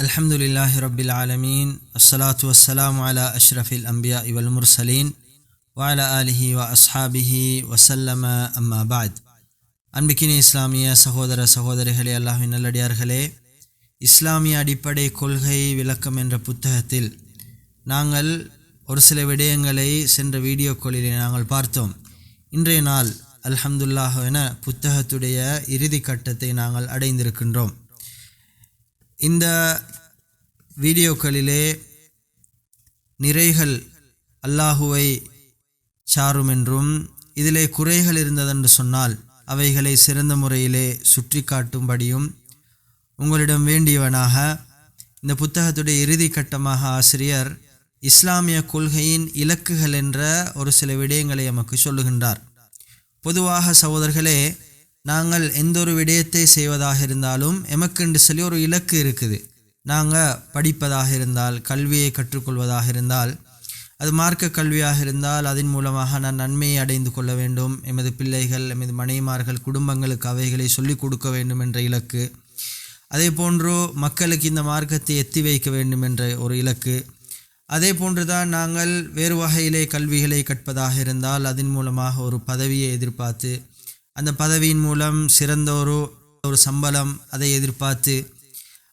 الحمد لله رب العالمين الصلاة والسلام على أشرف الأنبياء والمرسلين وعلى آله وأصحابه وسلم أما بعد அன்பிக்கினி இஸ்லாமிய சகோதர சகோதரிகளே அல்லாஹின் நல்லடியார்களே இஸ்லாமிய அடிப்படை கொள்கை விளக்கம் என்ற புத்தகத்தில் நாங்கள் ஒரு சில விடயங்களை சென்ற வீடியோக்களிலே நாங்கள் பார்த்தோம் இன்றைய நாள் அல்ஹம்துல்லாஹ் என புத்தகத்துடைய இறுதி கட்டத்தை நாங்கள் அடைந்திருக்கின்றோம் இந்த வீடியோக்களிலே நிறைகள் அல்லாஹுவை சாரும் என்றும் இதிலே குறைகள் இருந்ததென்று சொன்னால் அவைகளை சிறந்த முறையிலே சுற்றி காட்டும்படியும் உங்களிடம் வேண்டியவனாக இந்த புத்தகத்துடைய இறுதி கட்டமாக ஆசிரியர் இஸ்லாமிய கொள்கையின் இலக்குகள் என்ற ஒரு சில விடயங்களை நமக்கு சொல்லுகின்றார். பொதுவாக சகோதரர்களே நாங்கள் எந்த ஒரு விடயத்தை செய்வதாக இருந்தாலும் எமக்குண்டு சொல்லி ஒரு இலக்கு இருக்குது. நாங்கள் படிப்பதாக இருந்தால் கல்வியை கற்றுக்கொள்வதாக இருந்தால் அது மார்க்க கல்வியாக இருந்தால் அதன் மூலமாக நான் நன்மையை அடைந்து கொள்ள வேண்டும். எமது பிள்ளைகள் எமது மனைமார்கள் குடும்பங்களுக்கு அவைகளை சொல்லிக் கொடுக்க வேண்டும் என்ற இலக்கு. அதே போன்று மக்களுக்கு இந்த மார்க்கத்தை எத்தி வைக்க வேண்டும் என்ற ஒரு இலக்கு. அதே போன்றுதான் நாங்கள் வேறு வகையிலே கல்விகளை கற்பதாக இருந்தால் அதன் மூலமாக ஒரு பதவியை எதிர்பார்த்து அந்த பதவியின் மூலம் சிறந்த ஒரு ஒரு சம்பளம் அதை எதிர்பார்த்து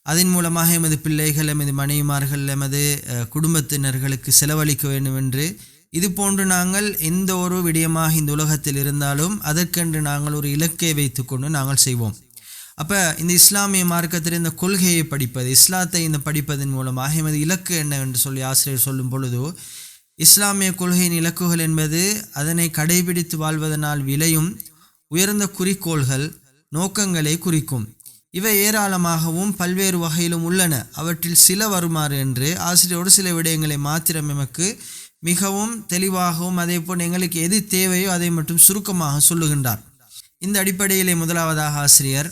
அதன் மூலமாக எமது பிள்ளைகள் எமது மனைவிமார்கள் எமது குடும்பத்தினர்களுக்கு செலவழிக்க வேண்டும் என்று இது போன்று நாங்கள் எந்த ஒரு விடயமாக இந்த உலகத்தில் இருந்தாலும் அதற்கென்று நாங்கள் ஒரு இலக்கை வைத்துக்கொண்டு நாங்கள் செய்வோம். அப்போ இந்த இஸ்லாமிய மார்க்கத்தில் இந்த கொள்கையை படிப்பது இஸ்லாத்தை இந்த படிப்பதன் மூலமாக எமது இலக்கு என்னவென்று சொல்லி ஆசிரியர் சொல்லும் பொழுது இஸ்லாமிய கொள்கையின் இலக்குகள் என்பது அதனை கடைபிடித்து வாழ்வதனால் விளையும் உயர்ந்த குறிக்கோள்கள் நோக்கங்களை குறிக்கும். இவை ஏராளமாகவும் பல்வேறு வகையிலும் உள்ளன. அவற்றில் சில வருமாறு என்று ஆசிரியரோடு சில விடயங்களை மாத்திரம் எமக்கு மிகவும் தெளிவாகவும் அதே போல் எங்களுக்கு எது தேவையோ அதை மட்டும் சுருக்கமாக சொல்லுகின்றார். இந்த அடிப்படையிலே முதலாவதாக ஆசிரியர்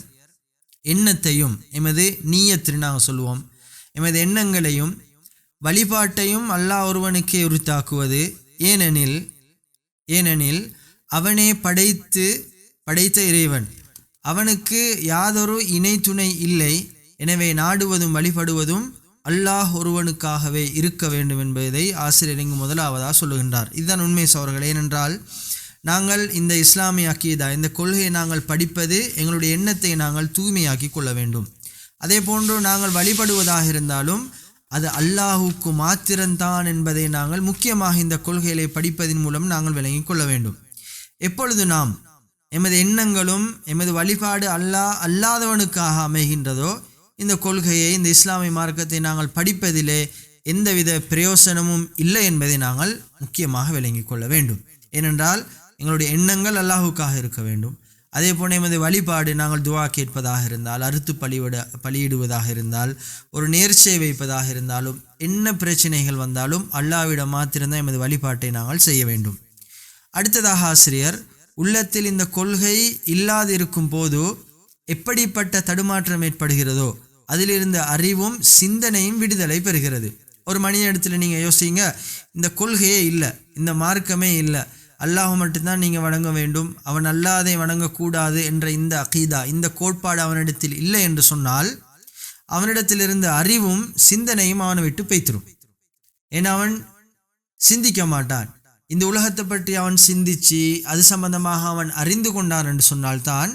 எண்ணத்தையும் எமது நீயத்தின் நாங்கள் சொல்லுவோம் எமது எண்ணங்களையும் வழிபாட்டையும் அல்லாஹ் ஒருவனுக்கே உரித்தாக்குவது. ஏனெனில் ஏனெனில் அவனே படைத்து படைத்த இறைவன். அவனுக்கு யாதொரு இணை துணை இல்லை. எனவே நாடுவதும் வழிபடுவதும் அல்லாஹ் ஒருவனுக்காகவே இருக்க வேண்டும் என்பதை ஆசிரியர் இங்கு முதலாவதாக சொல்லுகின்றார். இதுதான் உண்மை சோர்கள் ஏனென்றால் நாங்கள் இந்த இஸ்லாமிய அக்கீதா இந்த கொள்கையை நாங்கள் படிப்பது எங்களுடைய எண்ணத்தை நாங்கள் தூய்மையாக்கி கொள்ள வேண்டும். அதே போன்று நாங்கள் வழிபடுவதாக இருந்தாலும் அது அல்லாஹுக்கு மாத்திரம்தான் என்பதை நாங்கள் முக்கியமாக இந்த கொள்கைகளை படிப்பதன் மூலம் நாங்கள் விளங்கிக் கொள்ள வேண்டும். எப்பொழுது நாம் எமது எண்ணங்களும் எமது வழிபாடு அல்லாஹ் அல்லாதவனுக்காக அமைகின்றதோ இந்த கொள்கையை இந்த இஸ்லாமிய மார்க்கத்தை நாங்கள் படிப்பதிலே எந்தவித பிரயோசனமும் இல்லை என்பதை நாங்கள் முக்கியமாக விளங்கிக் கொள்ள வேண்டும். ஏனென்றால் எங்களுடைய எண்ணங்கள் அல்லாஹுக்காக இருக்க வேண்டும். அதே போல எமது வழிபாடு நாங்கள் துவா கேட்பதாக இருந்தால் அறுத்து பழிவிட பலியிடுவதாக இருந்தால் ஒரு நேர்ச்சை வைப்பதாக இருந்தாலும் என்ன பிரச்சனைகள் வந்தாலும் அல்லாவிடம் மாத்திருந்தால் எமது வழிபாட்டை நாங்கள் செய்ய வேண்டும். அடுத்ததாக ஆசிரியர் உள்ளத்தில் இந்த கொள்கை இல்லாதிருக்கும் போது எப்படிப்பட்ட தடுமாற்றம் ஏற்படுகிறதோ அதிலிருந்து அறிவும் சிந்தனையும் விடுதலை பெறுகிறது. ஒரு மணி இடத்துல நீங்கள் யோசிங்க இந்த கொள்கையே இல்லை இந்த மார்க்கமே இல்லை. அல்லாஹ் மட்டும்தான் நீங்கள் வணங்க வேண்டும் அவன் அல்லாதை வணங்கக்கூடாது என்ற இந்த அகீதா இந்த கோட்பாடு அவனிடத்தில் இல்லை என்று சொன்னால் அவனிடத்திலிருந்து அறிவும் சிந்தனையும் அவனை விட்டு பெய்த்திரும். ஏன்னா அவன் சிந்திக்க மாட்டான். இந்த உலகத்தை பற்றி அவன் சிந்திச்சு அது சம்பந்தமாக அவன் அறிந்து கொண்டான் என்று சொன்னால்தான்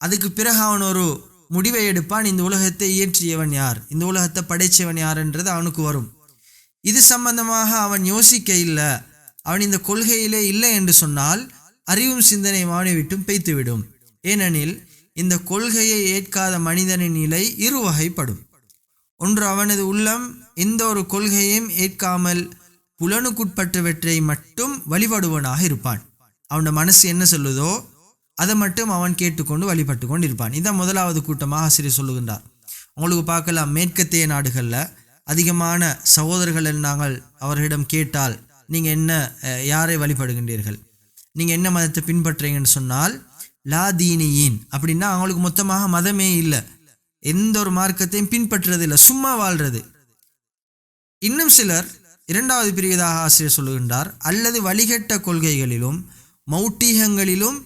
அதுக்கு பிறகு அவன் ஒரு முடிவை எடுப்பான். இந்த உலகத்தை இயற்றியவன் யார்? இந்த உலகத்தை படைச்சவன் யார் என்றது அவனுக்கு வரும். இது சம்பந்தமாக அவன் யோசிக்க இல்லை. அவன் இந்த கொள்கையிலே இல்லை என்று சொன்னால் அறிவும் சிந்தனையும் அவனை விட்டும் பெய்த்துவிடும். ஏனெனில் இந்த கொள்கையை ஏற்காத மனிதனின் நிலை இரு வகைப்படும் ஒன்று அவனது உள்ளம் எந்த ஒரு கொள்கையையும் ஏற்காமல் புலனுக்குட்பட்டவற்றை மட்டும் வழிபடுவனாக இருப்பான். அவனோட மனசு என்ன சொல்லுதோ அதை மட்டும் அவன் கேட்டுக்கொண்டு வழிபட்டு கொண்டு இருப்பான் இதான் முதலாவது கூட்டமாக ஆசிரியர் சொல்லுகின்றார். உங்களுக்கு பார்க்கலாம் மேற்கத்திய நாடுகளில் அதிகமான சகோதரர்கள் நாங்கள் அவர்களிடம் கேட்டால் நீங்கள் என்ன யாரை வழிபடுகின்றீர்கள்? நீங்கள் என்ன மதத்தை பின்பற்றுறீங்கன்னு சொன்னால் லா தீனியின் அப்படின்னா அவங்களுக்கு மொத்தமாக மதமே இல்லை. எந்த ஒரு மார்க்கத்தையும் பின்பற்றுறது இல்லை. சும்மா வாழ்றது. இன்னும் சிலர் இரண்டாவது பிரிவதாக ஆசிரியர் சொல்லுகின்றார் அல்லது வழிகட்ட கொள்கைகளிலும் மௌட்டீகங்களிலும்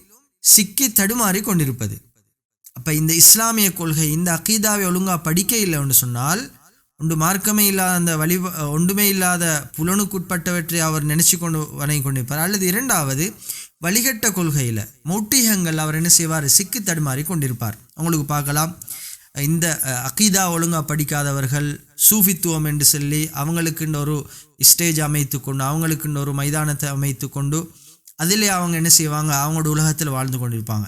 சிக்கி தடுமாறி கொண்டிருப்பது. அப்போ இந்த இஸ்லாமிய கொள்கை இந்த அகீதாவை ஒழுங்காக படிக்க இல்லைன்னு சொன்னால் ஒன்று மார்க்கமே இல்லாத அந்த வழி ஒன்றுமே இல்லாத புலனுக்குட்பட்டவற்றை அவர் நினச்சி கொண்டு வணங்கி கொண்டிருப்பார். அல்லது இரண்டாவது வழிகட்ட கொள்கையில் மௌட்டிகங்கள் அவர் என்ன செய்வார்? சிக்கி தடுமாறி கொண்டிருப்பார். உங்களுக்கு பார்க்கலாம். இந்த அகீதா ஒழுங்கா படிக்காதவர்கள் சூஃபித்துவம் என்று சொல்லி அவங்களுக்குன்னு ஒரு ஸ்டேஜ் அமைத்து கொண்டு அவங்களுக்குன்னு ஒரு மைதானத்தை அமைத்து கொண்டு அதிலே அவங்க என்ன செய்வாங்க? அவங்களோட உலகத்தில் வாழ்ந்து கொண்டிருப்பாங்க.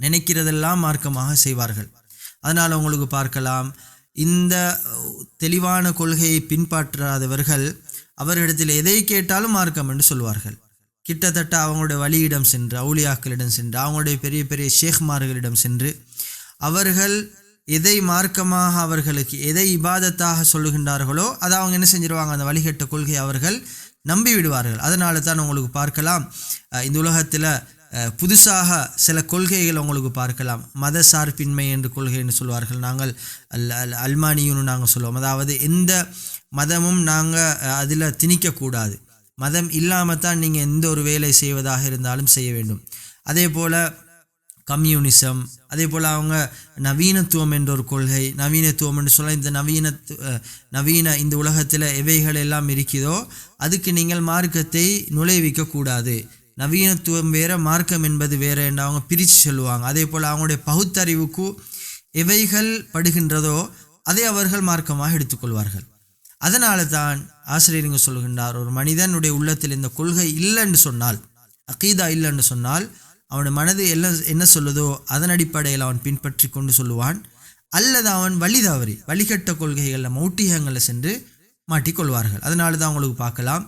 நினைக்கிறதெல்லாம் மார்க்கமாக செய்வார்கள். அதனால் அவங்களுக்கு பார்க்கலாம். இந்த தெளிவான கொள்கையை பின்பற்றாதவர்கள் அவரிடத்தில் எதை கேட்டாலும் மார்க்கம் என்று சொல்வார்கள். கிட்டத்தட்ட அவங்களுடைய வழியிடம் சென்று அவுளியாக்களிடம் சென்று அவங்களுடைய பெரிய பெரிய ஷேக்மார்களிடம் சென்று அவர்கள் எதை மார்க்கமாக அவர்களுக்கு எதை இபாதத்தாக சொல்லுகின்றார்களோ அதை அவங்க என்ன செஞ்சிருவாங்க? அந்த வழிகட்ட கொள்கை அவர்கள் நம்பி விடுவார்கள் அதனால தான் உங்களுக்கு பார்க்கலாம் இந்த உலகத்தில் புதுசாக சில கொள்கைகள் உங்களுக்கு பார்க்கலாம். மத சார்பின்மை என்று கொள்கை என்று சொல்வார்கள். நாங்கள் அல் அல் அல்மானியுன்னு நாங்கள் சொல்லுவோம். அதாவது எந்த மதமும் நாங்கள் அதில் திணிக்கக்கூடாது. மதம் இல்லாமல் தான் நீங்கள் எந்த ஒரு வேலை செய்வதாக இருந்தாலும் செய்ய வேண்டும். அதே போல் கம்யூனிசம் அதே போல் அவங்க நவீனத்துவம் என்ற ஒரு கொள்கை நவீனத்துவம் என்று சொல்ல இந்த நவீன நவீன இந்த உலகத்தில் எவைகள் எல்லாம் இருக்கிறதோ அதுக்கு நீங்கள் மார்க்கத்தை நுழைவிக்க கூடாது. நவீனத்துவம் வேற மார்க்கம் என்பது வேற என்று அவங்க பிரித்து சொல்லுவாங்க. அதே போல் அவங்களுடைய பகுத்தறிவுக்கு எவைகள் படுகின்றதோ அதை அவர்கள் மார்க்கமாக எடுத்துக்கொள்வார்கள் அதனால தான் ஆசிரியருங்க சொல்கின்றார் ஒரு மனிதனுடைய உள்ளத்தில் இந்த கொள்கை இல்லைன்னு சொன்னால் அகீதா இல்லைன்னு சொன்னால் அவன் மனது எல்லாம் என்ன சொல்லுதோ அதன் அடிப்படையில் அவன் பின்பற்றி கொண்டு சொல்லுவான். அல்லது அவன் வழி தவறி வழிகட்ட கொள்கைகளில் மௌட்டிகங்களில் சென்று மாட்டிக்கொள்வார்கள் அதனால தான் அவங்களுக்கு பார்க்கலாம்.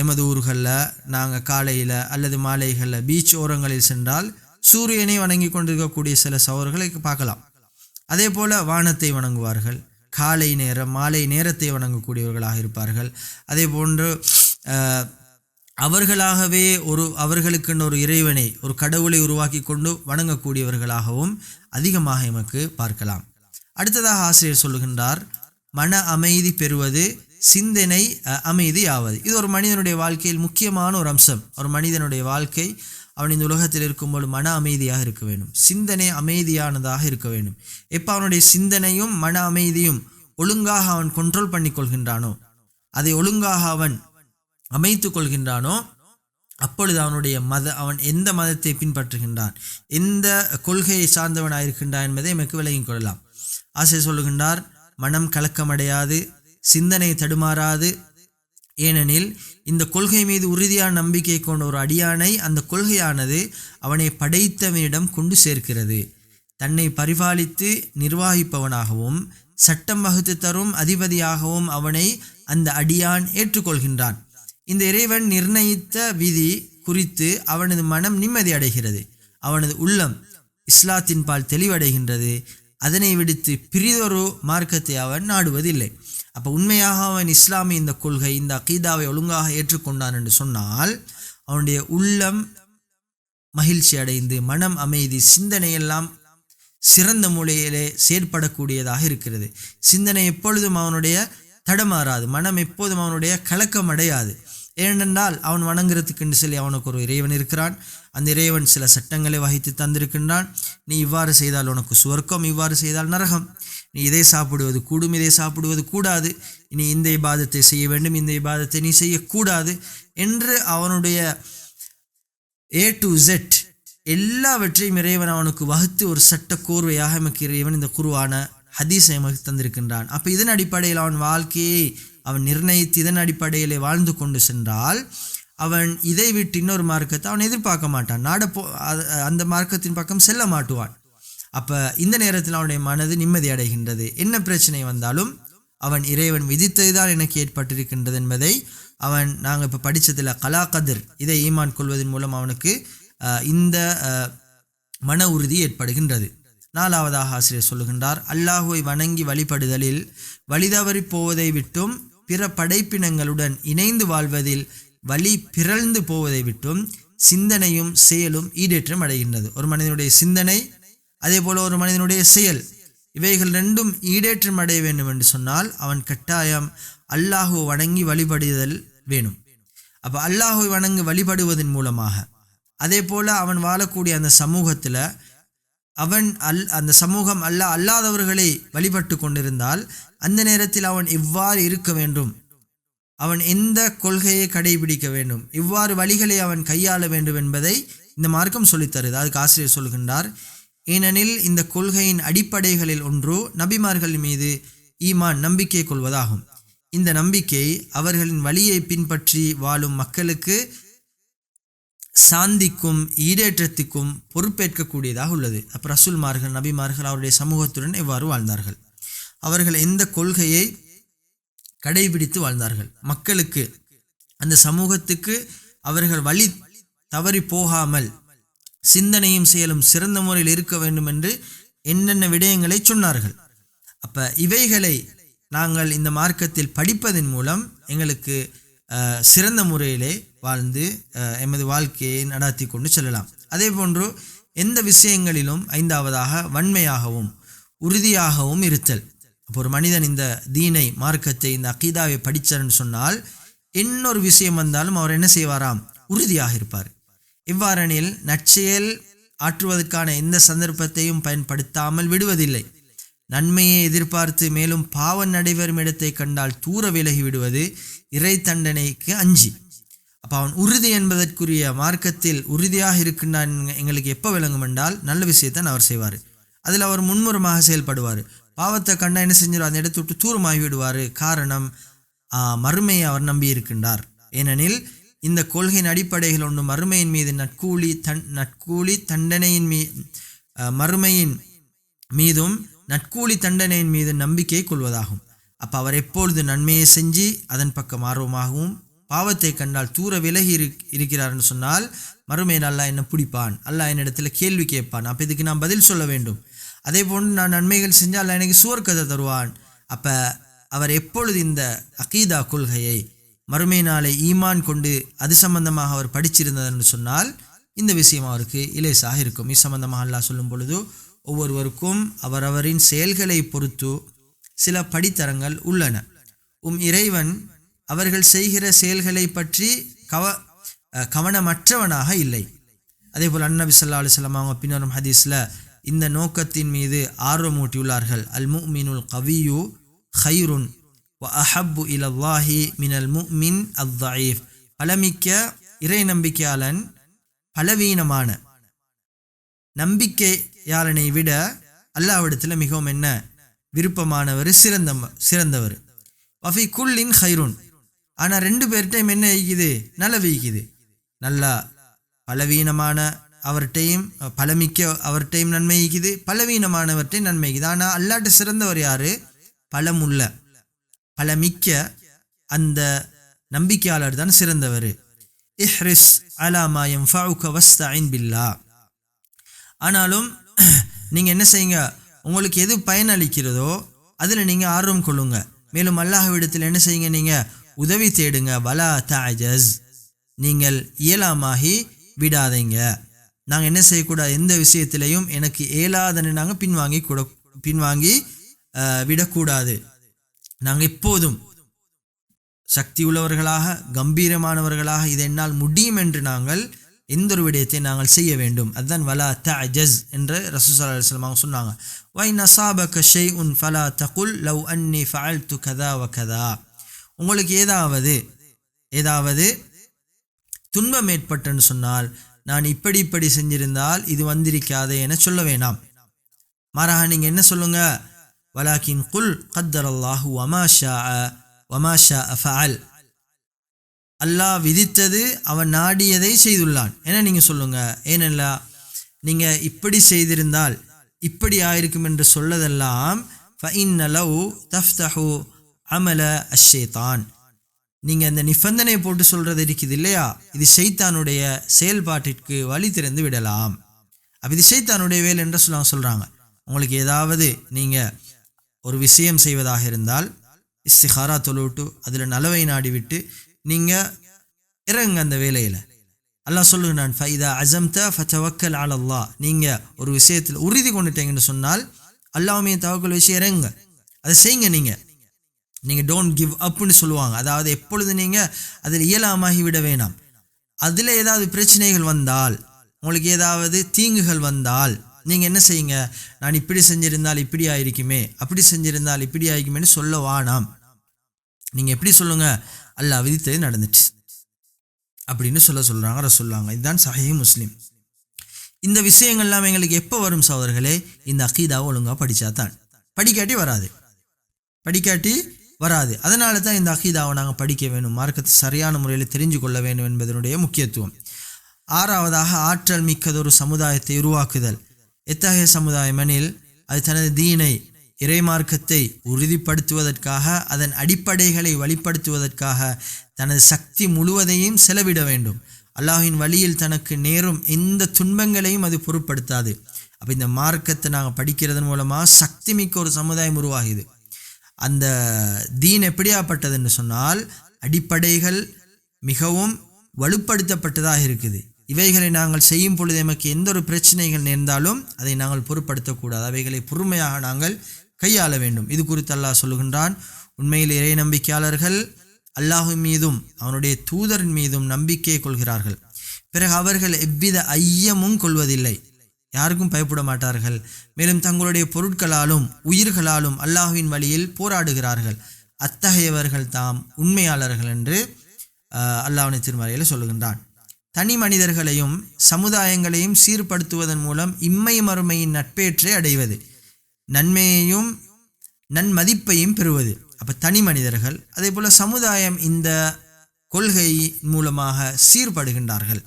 எமது ஊர்களில் நாங்கள் காலையில் அல்லது மாலைகளில் பீச் ஓரங்களில் சென்றால் சூரியனை வணங்கி கொண்டிருக்கக்கூடிய சில சவர்களை பார்க்கலாம். அதே போல் வானத்தை வணங்குவார்கள். காலை நேரம் மாலை நேரத்தை வணங்கக்கூடியவர்களாக இருப்பார்கள். அதே போன்று அவர்களாகவே ஒரு அவர்களுக்குன்னு ஒரு இறைவனை ஒரு கடவுளை உருவாக்கி கொண்டு வணங்கக்கூடியவர்களாகவும் அதிகமாக எமக்கு பார்க்கலாம். அடுத்ததாக ஆசிரியர் சொல்லுகின்றார் மன அமைதி பெறுவது சிந்தனை அமைதி ஆவது. இது ஒரு மனிதனுடைய வாழ்க்கையில் முக்கியமான ஒரு அம்சம். ஒரு மனிதனுடைய வாழ்க்கை அவன் இந்த உலகத்தில் இருக்கும்போது மன அமைதியாக இருக்க வேண்டும். சிந்தனை அமைதியானதாக இருக்க வேண்டும். எப்போ அவனுடைய சிந்தனையும் மன அமைதியும் ஒழுங்காக அவன் கண்ட்ரோல் பண்ணி கொள்கின்றானோ அதை ஒழுங்காக அவன் அமைத்து கொள்கின்றானோ அப்பொழுது அவனுடைய மத அவன் எந்த மதத்தை பின்பற்றுகின்றான் எந்த கொள்கையை சார்ந்தவனாக இருக்கின்றான் என்பதை நமக்கு விலகிக் கொள்ளலாம். ஆசை சொல்லுகின்றார் மனம் கலக்கமடையாது சிந்தனை தடுமாறாது. ஏனெனில் இந்த கொள்கை மீது உறுதியான நம்பிக்கை கொண்ட ஒரு அடியானை அந்த கொள்கையானது அவனை படைத்தவனிடம் கொண்டு சேர்க்கிறது. தன்னை பரிபாலித்து நிர்வாகிப்பவனாகவும் சட்டம் வகுத்து தரும் அதிபதியாகவும் அவனை அந்த அடியான் ஏற்றுக்கொள்கின்றான். இந்த இறைவன் நிர்ணயித்த விதி குறித்து அவனது மனம் நிம்மதி அடைகிறது. அவனது உள்ளம் இஸ்லாத்தின் பால் தெளிவடைகின்றது. அதனை விடுத்து பிரிதொரு மார்க்கத்தை அவன் நாடுவதில்லை. அப்போ உண்மையாக அவன் இஸ்லாமிய இந்த கொள்கை இந்த அகீதாவை ஒழுங்காக ஏற்றுக்கொண்டான் என்று சொன்னால் அவனுடைய உள்ளம் மகிழ்ச்சி அடைந்து மனம் அமைதி சிந்தனையெல்லாம் சிறந்த மூலையிலே செயற்படக்கூடியதாக இருக்கிறது. சிந்தனை எப்பொழுதும் அவனுடைய தடமாறாது. மனம் எப்போதும் அவனுடைய கலக்கம் அடையாது ஏனென்றால் அவன் வணங்குறதுக்குன்னு சொல்லி அவனுக்கு ஒரு இறைவன் இருக்கிறான். அந்த இறைவன் சில சட்டங்களை வகித்து தந்திருக்கின்றான். நீ இவ்வாறு செய்தால் உனக்கு சுவர்க்கம் இவ்வாறு செய்தால் நரகம். நீ இதை சாப்பிடுவது கூடும் இதை சாப்பிடுவது கூடாது. நீ இந்த இபாதத்தை செய்ய வேண்டும் இந்த இபாதத்தை நீ செய்யக்கூடாது என்று அவனுடைய ஏ டு ஜெட் எல்லாவற்றையும் இறைவன் அவனுக்கு வகுத்து ஒரு சட்ட கோர்வையாக எமக்கு இறைவன் இந்த குருவான ஹதீஸை எமக்கு தந்திருக்கின்றான். அப்போ இதன் அடிப்படையில் அவன் வாழ்க்கையை அவன் நிர்ணயித்து இதன் அடிப்படையிலே வாழ்ந்து கொண்டு சென்றால் அவன் இதை விட்டு இன்னொரு மார்க்கத்தை அவன் எதிர்பார்க்க மாட்டான். நாட போ அது- அந்த மார்க்கத்தின் பக்கம் செல்ல மாட்டுவான். அப்போ இந்த நேரத்தில் அவனுடைய மனது நிம்மதி அடைகின்றது. என்ன பிரச்சனை வந்தாலும் அவன் இறைவன் விதித்ததுதான் எனக்கு ஏற்பட்டிருக்கின்றது என்பதை அவன் நாங்கள் இப்போ படித்ததில் கலா கதிர் இதை ஈமான் கொள்வதன் மூலம் அவனுக்கு இந்த மன உறுதி ஏற்படுகின்றது. நாலாவதாக ஆசிரியர் சொல்லுகின்றார் அல்லாஹுவை வணங்கி வழிபடுதலில் வழிதவறி போவதை விட்டும் பிற படைப்பினங்களுடன் இணைந்து வாழ்வதில் வழி பிறழ்ந்து போவதை விட்டும் சிந்தனையும் செயலும் ஈடேற்றம் அடைகின்றது. ஒரு மனிதனுடைய சிந்தனை அதே போல ஒரு மனிதனுடைய செயல் இவைகள் ரெண்டும் ஈடேற்றம் அடைய வேண்டும் என்று சொன்னால் அவன் கட்டாயம் அல்லாஹு வணங்கி வழிபடுதல் வேணும். அப்போ அல்லாஹுவை வணங்கி வழிபடுவதன் மூலமாக அதே போல அவன் வாழக்கூடிய அந்த சமூகத்தில் அவன் அல் அந்த சமூகம் அல்ல அல்லாதவர்களை வழிபட்டு கொண்டிருந்தால் அந்த நேரத்தில் அவன் எவ்வாறு இருக்க வேண்டும். அவன் எந்த கொள்கையை கடைபிடிக்க வேண்டும்? இவ்வாறு வழிகளை அவன் கையாள வேண்டும் என்பதை இந்த மார்க்கம் சொல்லித்தருது அதுக்கு ஆசிரியர் சொல்கின்றார் ஏனெனில் இந்த கொள்கையின் அடிப்படைகளில் ஒன்று நபிமார்கள் மீது ஈமான் நம்பிக்கை கொள்வதாகும். இந்த நம்பிக்கை அவர்களின் வழியை பின்பற்றி வாழும் மக்களுக்கு சாந்திக்கும் ஈடேற்றத்துக்கும் பொறுப்பேற்கக்கூடியதாக உள்ளது. அப்போ ரசூல்மார்கள் நபிமார்கள் அவருடைய சமூகத்துடன் எவ்வாறு வாழ்ந்தார்கள்? அவர்கள் எந்த கொள்கையை கடைபிடித்து வாழ்ந்தார்கள்? மக்களுக்கு அந்த சமூகத்துக்கு அவர்கள் வழி தவறி போகாமல் சிந்தனையும் செயலும் சிறந்த முறையில் இருக்க வேண்டும் என்று என்னென்ன விடயங்களை சொன்னார்கள்? அப்போ இவைகளை நாங்கள் இந்த மார்க்கத்தில் படிப்பதன் மூலம் எங்களுக்கு சிறந்த முறையிலே வாழ்ந்து எமது வாழ்க்கையை நடாத்தி கொண்டு செல்லலாம். அதே போன்று எந்த விஷயங்களிலும் ஐந்தாவதாக வன்மையாகவும் உறுதியாகவும் இருத்தல். அப்போ ஒரு மனிதன் இந்த தீனை மார்க்கத்தை இந்த அகீதாவை படித்தார்னு சொன்னால் இன்னொரு விஷயம் வந்தாலும் அவர் என்ன செய்வாராம்? உறுதியாக இருப்பார். இவ்வாறெனில் நற்செயல் ஆற்றுவதற்கான எந்த சந்தர்ப்பத்தையும் பயன்படுத்தாமல் விடுவதில்லை. நன்மையை எதிர்பார்த்து மேலும் பாவம் நடைபெறும் இடத்தை கண்டால் தூர விலகி விடுவது இறை தண்டனைக்கு அஞ்சு. அப்போ அவன் உறுதி என்பதற்குரிய மார்க்கத்தில் உறுதியாக இருக்கின்றான் எங்களுக்கு எப்போ விளங்கும் என்றால் நல்ல விஷயத்தான் அவர் செய்வார். அதில் அவர் முன்முறமாக செயல்படுவார். பாவத்தை கண்டா என்ன செஞ்சிடும் அந்த இடத்தை விட்டு தூரமாகி விடுவார். காரணம் மறுமையை அவர் நம்பி இருக்கின்றார். ஏனெனில் இந்த கொள்கையின் அடிப்படைகள் ஒன்று மறுமையின் மீது நட்கூலி தன் நட்கூலி தண்டனையின் மீ மறுமையின் மீதும் நட்கூலி தண்டனையின் மீது நம்பிக்கை கொள்வதாகும். அப்போ அவர் எப்பொழுது நன்மையை செஞ்சு அதன் பக்கம் ஆர்வமாகவும் பாவத்தை கண்டால் தூர விலகி இரு இருக்கிறார்னு சொன்னால் மறுமையில் அல்லாஹ் என்ன பிடிப்பான். அல்லாஹ் என்னிடத்தில் கேள்வி கேட்பான். அப்போ இதுக்கு நான் பதில் சொல்ல வேண்டும். அதே போன்று நான் நன்மைகள் செஞ்சால் அல்லாஹ் எனக்கு சுவர்க்கத்தை தருவான். அப்போ அவர் எப்பொழுது இந்த அகீதா கொள்கையை மறுமை நாளை ஈமான் கொண்டு அது சம்பந்தமாக அவர் படிச்சிருந்தார் என்று சொன்னால் இந்த விஷயம் அவருக்கு இலேசாக இருக்கும். இது சம்பந்தமாக அல்லாஹ் சொல்லும் பொழுது ஒவ்வொருவருக்கும் அவரவரின் செயல்களை பொறுத்து சில படித்தரங்கள் உள்ளன. உம் இறைவன் அவர்கள் செய்கிற செயல்களை பற்றி கவ கவனமற்றவனாக இல்லை. அதே போல் அன்னபி ஸல்லல்லாஹு அலைஹி அவங்க பின்னரும் ஹதீஸில் இந்த நோக்கத்தின் மீது ஆர்வமூட்டியுள்ளார்கள். அல் முஃமினுல் கவியு ஹைருன் அஹப்பு இலவாஹி மினல் முஃமின் அத் தஈஃப் பலமிக்க இறை நம்பிக்கையாளன் பலவீனமான நம்பிக்கை யாழனை விட அல்லாவிடத்தில் மிகவும் என்ன? விருப்பமானவர் சிறந்த சிறந்தவர். வஃபி குல்லின் ஹைரூன் ஆனால் ரெண்டு பேர்கிட்டையும் என்ன ஈக்குது நல்ல ஈக்குது நல்லா பலவீனமான அவர்கிட்டையும் பலமிக்க அவர்கிட்டையும் நன்மை ஈக்குது பலவீனமானவர்கிட்டையும் நன்மை ஈக்குது ஆனால் அல்லாட்ட சிறந்தவர் யாரு? பலமுள்ள பலமிக்க அந்த நம்பிக்கையாளர் தான் சிறந்தவர். இஹ்ரிஸ் அலாமா எம் ஃபவுக வஸ்தஇன் பில்லா. ஆனாலும் நீங்கள் என்ன செய்யுங்க? உங்களுக்கு எது பயனளிக்கிறதோ அதில் நீங்கள் ஆர்வம் கொள்ளுங்க. மேலும் அல்லாஹ்விடத்தில் என்ன செய்யுங்க நீங்கள் உதவி தேடுங்க. வலா தாஜஸ் நீங்கள் இயலாமாகி விடாதீங்க. நாங்கள் என்ன செய்யக்கூடாது? எந்த விஷயத்திலையும் எனக்கு இயலாதன்னு நாங்கள் பின்வாங்கி கூட பின்வாங்கி விடக்கூடாது. நாங்கள் எப்போதும் சக்தி உள்ளவர்களாக கம்பீரமானவர்களாக இது என்னால் முடியும் என்று நாங்கள் எந்த ஒரு விடயத்தை நாங்கள் செய்ய வேண்டும். அதுதான் வலா த ஜஸ் என்று ரசூசல்லா அலுவலம் அவங்க சொன்னாங்க. வை நசாபக ஷெய் உன் ஃபலா தகுல் லவ் அன்னி ஃபஅல்து கதா வ கதா. உங்களுக்கு ஏதாவது ஏதாவது துன்பம் ஏற்பட்டன்னு சொன்னால் நான் இப்படி இப்படி செஞ்சிருந்தால் இது வந்திருக்காதே என சொல்ல வேணாம். மாறாக நீங்கள் என்ன சொல்லுங்க? வலாக்கின் குல் கத்தர் அல்லாஹு வமா ஷா அஃபால் அல்லாஹ் விதித்தது அவன் நாடியதை செய்துள்ளான். என நீங்கள் சொல்லுங்கள் ஏனெல்லா நீங்கள் இப்படி செய்திருந்தால் இப்படி ஆயிருக்கும் என்று சொல்லதெல்லாம் ஃபைன் அலவு தஃப்தஹு அமல அஷேதான் நீங்கள் அந்த நிபந்தனை போட்டு சொல்கிறது இருக்குது இல்லையா? இது ஷைத்தானுடைய செயல்பாட்டிற்கு வழி திறந்து விடலாம். அப்போ இது ஷைத்தானுடைய வேலை என்று சொல்லுவாங்க சொல்கிறாங்க உங்களுக்கு ஏதாவது நீங்கள் ஒரு விஷயம் செய்வதாக இருந்தால் இஸ்திஹாரா தொழுவிட்டு அதில் நலவை நாடி விட்டு நீங்கள் இறங்குங்க அந்த வேலையில். அல்லாஹ் சொல்லுங்க நான் ஃபைதா அசம்தா ஃபத்தவக்கல் அலல்லா நீங்கள் ஒரு விஷயத்தில் உறுதி கொண்டுட்டீங்கன்னு சொன்னால் அல்லாவுமே தவக்கல் விஷயம் இறங்குங்க. அதை செய்யுங்க நீங்கள் நீங்கள் டோன்ட் கிவ் அப்புன்னு சொல்லுவாங்க. அதாவது எப்பொழுது நீங்கள் அதில் இயலாமாகி விட வேணாம். அதில் ஏதாவது பிரச்சனைகள் வந்தால் உங்களுக்கு ஏதாவது தீங்குகள் வந்தால் நீங்கள் என்ன செய்யுங்க? நான் இப்படி செஞ்சிருந்தால் இப்படி ஆயிருக்குமே அப்படி செஞ்சிருந்தால் இப்படி ஆயிருக்குமேன்னு சொல்ல வானாம் நீங்கள் எப்படி சொல்லுங்கள் அல்லாஹ் விதித்தது நடந்துச்சு. அப்படின்னு சொல்ல சொல்கிறாங்க ரசொல்லாங்க இதுதான் சஹி முஸ்லீம். இந்த விஷயங்கள்லாம் எங்களுக்கு எப்போ வரும் சகோதரர்களே? இந்த அக்கீதாவை ஒழுங்காக படித்தா தான். படிக்காட்டி வராது. படிக்காட்டி வராது. அதனால தான் இந்த அகீதாவை நாங்கள் படிக்க வேணும். மார்க்கத்தை சரியான முறையில் தெரிஞ்சு கொள்ள வேண்டும் என்பதனுடைய முக்கியத்துவம். ஆறாவதாக ஆற்றல் மிக்கதொரு சமுதாயத்தை உருவாக்குதல். எத்தகைய சமுதாயம் எனில் அது தனது தீனை இறைமார்க்கத்தை உறுதிப்படுத்துவதற்காக அதன் அடிப்படைகளை வழிப்படுத்துவதற்காக தனது சக்தி முழுவதையும் செலவிட வேண்டும். அல்லாஹின் வழியில் தனக்கு நேரும் எந்த துன்பங்களையும் அது பொருட்படுத்தாது. அப்போ இந்த மார்க்கத்தை நாங்கள் படிக்கிறதன் மூலமாக சக்தி மிக்க ஒரு சமுதாயம் உருவாகுது அந்த தீன் எப்படியாப்பட்டதுன்னு சொன்னால் அடிப்படைகள் மிகவும் வலுப்படுத்தப்பட்டதாக இருக்குது. இவைகளை நாங்கள் செய்யும் பொழுது எமக்கு எந்த ஒரு பிரச்சனைகள் நேர்ந்தாலும் அதை நாங்கள் பொருட்படுத்தக்கூடாது. அவைகளை பொறுமையாக நாங்கள் கையாள வேண்டும். இது குறித்து அல்லாஹ் சொல்லுகின்றான். உண்மையில் இறை நம்பிக்கையாளர்கள் அல்லாஹின் மீதும் அவனுடைய தூதரின் மீதும் நம்பிக்கை கொள்கிறார்கள். பிறகு அவர்கள் எவ்வித ஐயமும் கொள்வதில்லை. யாருக்கும் பயப்பட மாட்டார்கள். மேலும் தங்களுடைய பொருட்களாலும் உயிர்களாலும் அல்லாஹுவின் வழியில் போராடுகிறார்கள். அத்தகையவர்கள் தாம் உண்மையாளர்கள் என்று அல்லாஹ்வின் திருமறையில் சொல்லுகின்றான். தனி மனிதர்களையும் சமுதாயங்களையும் சீர்படுத்துவதன் மூலம் இம்மை மறுமையின் நட்பேற்றை அடைவது. நன்மையையும் நன்மதிப்பையும் பெறுவது. அப்போ தனி மனிதர்கள் அதே போல் சமுதாயம் இந்த கொள்கை மூலமாக சீர்படுகின்றார்கள்.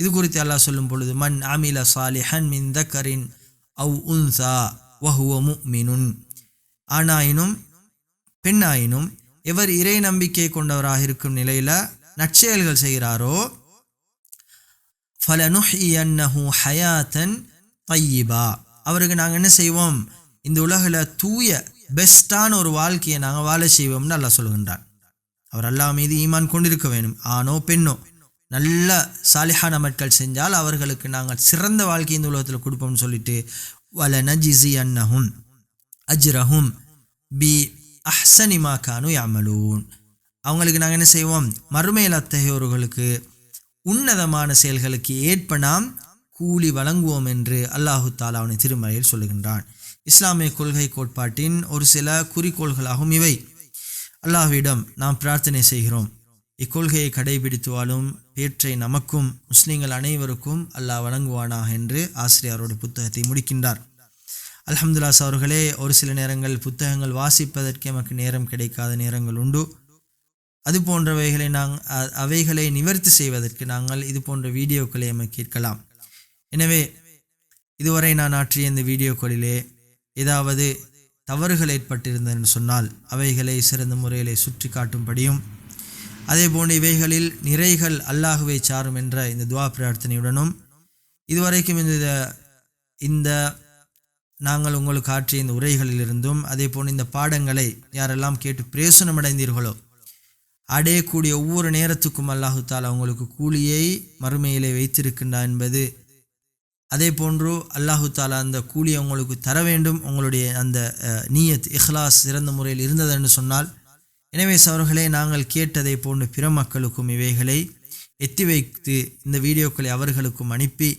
இது குறித்து அல்லாஹ் சொல்லும் பொழுது மன் அமில சாலிஹன் மின் தக்கரின் அவ் உன்சா வஹுவமு மினுன் ஆனாயினும் பெண்ணாயினும் எவர் இறை நம்பிக்கை கொண்டவராக இருக்கும் நிலையில் நற்செயல்கள் செய்கிறாரோ ஃபலனுஹியன்னஹு ஹயாத்தன் தையிபா அவருக்கு நாங்கள் என்ன செய்வோம்? இந்த உலகில் தூய பெஸ்ட்டான ஒரு வாழ்க்கையை நாங்கள் வாழ செய்வோம்னு அல்லாஹ் சொல்கின்றான் அவர் அல்லாஹ் மீது ஈமான் கொண்டிருக்க வேண்டும். ஆணோ பெண்ணோ நல்ல சாலிஹான மக்கள் செஞ்சால் அவர்களுக்கு நாங்கள் சிறந்த வாழ்க்கை இந்த உலகத்தில் கொடுப்போம்னு சொல்லிட்டு வல நஜிசி அன்னஹும் அஜ்ரஹும் பி அஹ்சனிமா கானு யாமலூன் அவங்களுக்கு நாங்கள் என்ன செய்வோம்? மறுமையில் அத்தகையோர்களுக்கு உன்னதமான செயல்களுக்கு ஏற்ப நாம் கூலி வழங்குவோம் என்று அல்லாஹு தாலா அவனை திருமறையில் சொல்லுகின்றான். இஸ்லாமிய கொள்கை கோட்பாட்டின் ஒரு சில குறிக்கோள்களாகும் இவை. அல்லாஹ்விடம் நாம் பிரார்த்தனை செய்கிறோம். இக்கொள்கையை கடைபிடித்து வாழும் பேற்றை நமக்கும் முஸ்லீம்கள் அனைவருக்கும் அல்லாஹ் வழங்குவானாக என்று ஆசிரியரோட புத்தகத்தை முடிக்கின்றார். அல்ஹம்துல்லாஸ் அவர்களே ஒரு சில நேரங்கள் புத்தகங்கள் வாசிப்பதற்கு எமக்கு நேரம் கிடைக்காத நேரங்கள் உண்டு. அது போன்றவைகளை நாங்கள் அவைகளை நிவர்த்தி செய்வதற்கு நாங்கள் இது போன்ற வீடியோக்களை எமக்கு கேட்கலாம். எனவே இதுவரை நான் ஆற்றிய இந்த வீடியோக்களிலே ஏதாவது தவறுகள் ஏற்பட்டிருந்ததுன்னு சொன்னால் அவைகளை சிறந்த முறையிலே சுற்றி காட்டும்படியும் அதே போன்று இவைகளில் நிறைகள் அல்லாஹுவை சாரும் என்ற இந்த துவா பிரார்த்தனையுடனும் இதுவரைக்கும் இந்த இந்த நாங்கள் உங்களுக்கு ஆற்றிய இந்த உரைகளிலிருந்தும் அதே போன்று இந்த பாடங்களை யாரெல்லாம் கேட்டு பிரேசனம் அடைந்தீர்களோ அடையக்கூடிய ஒவ்வொரு நேரத்துக்கும் அல்லாஹு தாலா உங்களுக்கு கூலியை மறுமையிலே வைத்திருக்கின்றான் என்பது அதே போன்று அல்லாஹு தாலா அந்த கூலி உங்களுக்கு தர வேண்டும். உங்களுடைய அந்த நீயத் இஹ்லாஸ் சிறந்த முறையில் இருந்ததென்று சொன்னால் எனவே சவர்களே நாங்கள் கேட்டதை போன்று பிற மக்களுக்கும் இவைகளை எத்தி வைத்து இந்த வீடியோக்களை அவர்களுக்கும் அனுப்பி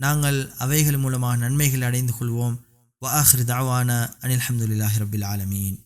நாங்கள் அவைகள் மூலமாக நன்மைகள் அடைந்து கொள்வோம். வாஹ்ரு தாவான அனில் அஹமதுல்லாஹி ரபில் ஆலமீன்.